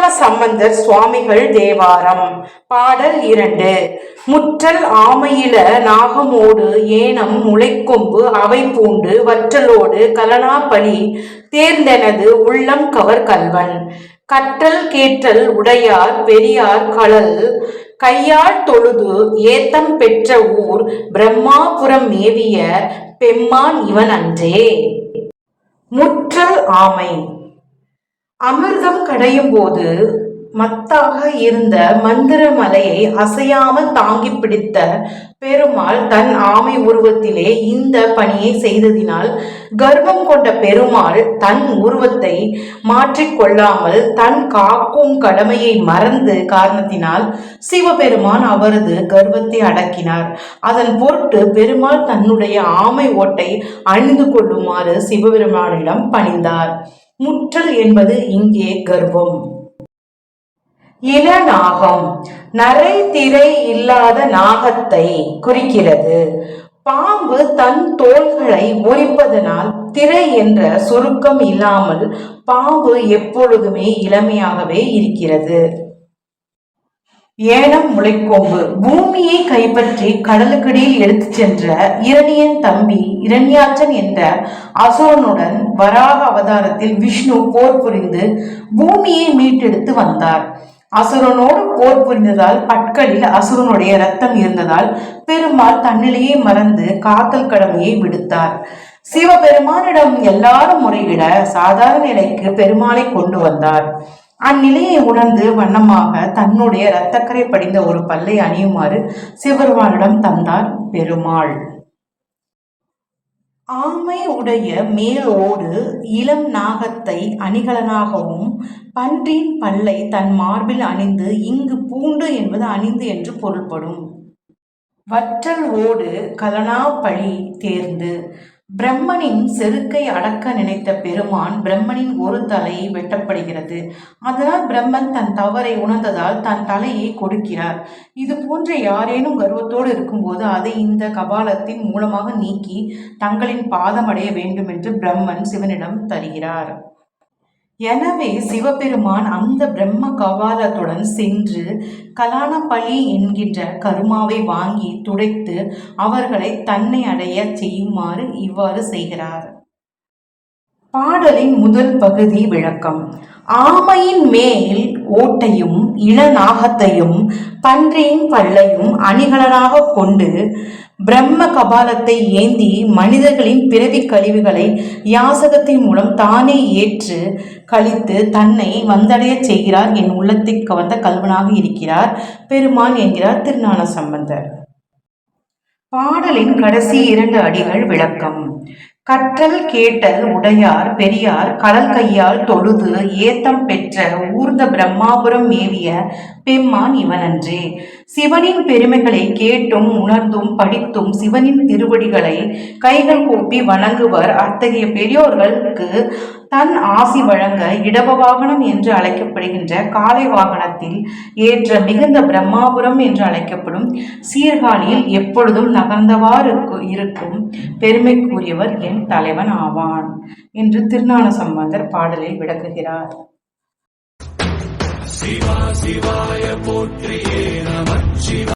திருஞான சம்பந்தர் சுவாமிகள் தேவாரம். பாடல் இரண்டு. முற்றல் ஆமையில நாகமோடு ஏனம் முளைக்கொம்பு அவை பூண்டு வற்றலோடு கலனாப்பலி தேர்ந்தெனது உள்ளம் கவர் கல்வன். கற்றல் கேட்டல் உடையார் பெரியார் களல் கையால் தொழுது ஏத்தம் பெற்ற ஊர் பிரம்மாபுரம் மேவிய பெம்மான் இவன் அன்றே முற்றல் ஆமை. அமிர்தம் கடையும் போது மத்தாக இருந்த மந்திர மலையை அசையாமல் தாங்கி பிடித்த பெருமாள் தன் ஆமை உருவத்திலே இந்த பணியை செய்ததினால் கர்வம் கொண்ட பெருமாள் தன் உருவத்தை மாற்றிக்கொள்ளாமல் தன் காக்கும் கடமையை மறந்து காரணத்தினால் சிவபெருமான் அவரது கர்வத்தை அடக்கினார். அதன் பொருட்டு பெருமாள் தன்னுடைய ஆமை ஓட்டை அணிந்து கொள்ளுமாறு சிவபெருமானிடம் பணிந்தார். முற்றல் என்பது இங்கே கர்வம். இளநாகம் நரை திரை இல்லாத நாகத்தை குறிக்கிறது. பாம்பு தன் தோள்களை முறிப்பதனால் திரை என்ற சுருக்கம் இல்லாமல் பாம்பு எப்பொழுதுமே இளமையாகவே இருக்கிறது. ஏனம் முளைக்கோம்பு. பூமியை கைப்பற்றி கடலுக்கடியில் எடுத்துச் சென்ற இரணியன் தம்பி இரண்யாச்சன் என்ற அசுரனுடன் வராக அவதாரத்தில் விஷ்ணு போர் புரிந்து பூமியை மீட்டெடுத்து வந்தார். அசுரனோடு போர் புரிந்ததால் பட்களில் அசுரனுடைய ரத்தம் இருந்ததால் பெருமாள் தன்னிலையை மறந்து காத்தல் கடமையை விடுத்தார். சிவபெருமானிடம் எல்லாரும் முறையிட சாதாரண நிலைக்கு பெருமாளை கொண்டு வந்தார். அந்நிலையை உணர்ந்து வண்ணமாக தன்னுடைய இரத்தக்கரை படிந்த ஒரு பல்லை அணியுமாறு சிவபெருமானிடம் தந்தார் பெருமாள். ஆமை உடைய மேலோடு இளம் நாகத்தை அணிகலனாகவும் பன்றின் பல்லை தன் மார்பில் அணிந்து இங்கு பூண்டு என்பது அணிந்து என்று பொருள்படும். வற்றல் ஓடு கலனா பழி தேர்ந்து பிரம்மனின் செருக்கை அடக்க நினைத்த பெருமான் பிரம்மனின் ஒரு தலை வெட்டப்படுகிறது. அதனால் பிரம்மன் தன் தவறை உணர்ந்ததால் தன் தலையை கொடுக்கிறார். இது போன்ற யாரேனும் கர்வத்தோடு இருக்கும்போது அதை இந்த கபாலத்தின் மூலமாக நீக்கி தங்களின் பாதம் அடைய வேண்டும் என்று பிரம்மன் சிவனிடம் தருகிறார். எனவே சிவபெருமான் அந்த பிரம்ம கபாலத்துடன் சென்று கலானபலி என்கின்ற கருமாவை வாங்கி துடைத்து அவர்களை தன்னை அடைய செய்யுமாறு இவ்வாறு செய்கிறார். பாடலின் முதல் பகுதி விளக்கம். ஆமையின் மேல் ஓட்டையும் இளநாகத்தையும் பன்றியின் பல்லையும் அணிகலனாக கொண்டு பிரம்ம கபாலத்தை ஏந்தி மனிதர்களின் பிறவி கழிவுகளை யாசகத்தின் மூலம் தானே ஏற்று கழித்து தன்னை வந்தடைய செய்கிறார் என் உள்ளத்தை கவர்ந்த கல்வனாக இருக்கிறார் பெருமான் என்கிறார் திருஞான சம்பந்தர். பாடலின் கடைசி இரண்டு அடிகள் விளக்கம். கற்றல் கேட்டல் உடையார் பெரியார் கடல் கையால் தொழுது ஏத்தம் பெற்ற ஊர்ந்த பிரம்மாபுரம் மேவிய பெம்மான் இவனன்றே. சிவனின் பெருமைகளை கேட்டும் உணர்ந்தும் படித்தும் சிவனின் திருவடிகளை கைகள் கூப்பி வணங்குவர் அத்தகைய பெரியோர்களுக்கு தன் ஆசி வழங்க இடப வாகனம் என்று அழைக்கப்படுகின்ற காலை வாகனத்தில் ஏற்ற மிகுந்த பிரம்மாபுரம் என்று அழைக்கப்படும் சீர்காழியில் எப்பொழுதும் நகர்ந்தவாறு இருக்கும் பெருமைக்குரியவர் என் தலைவன் ஆவான் என்று திருஞான சம்பந்தர் பாடலில் விளக்குகிறார். சிவா சிவாய போற்றியே நமச்சிவ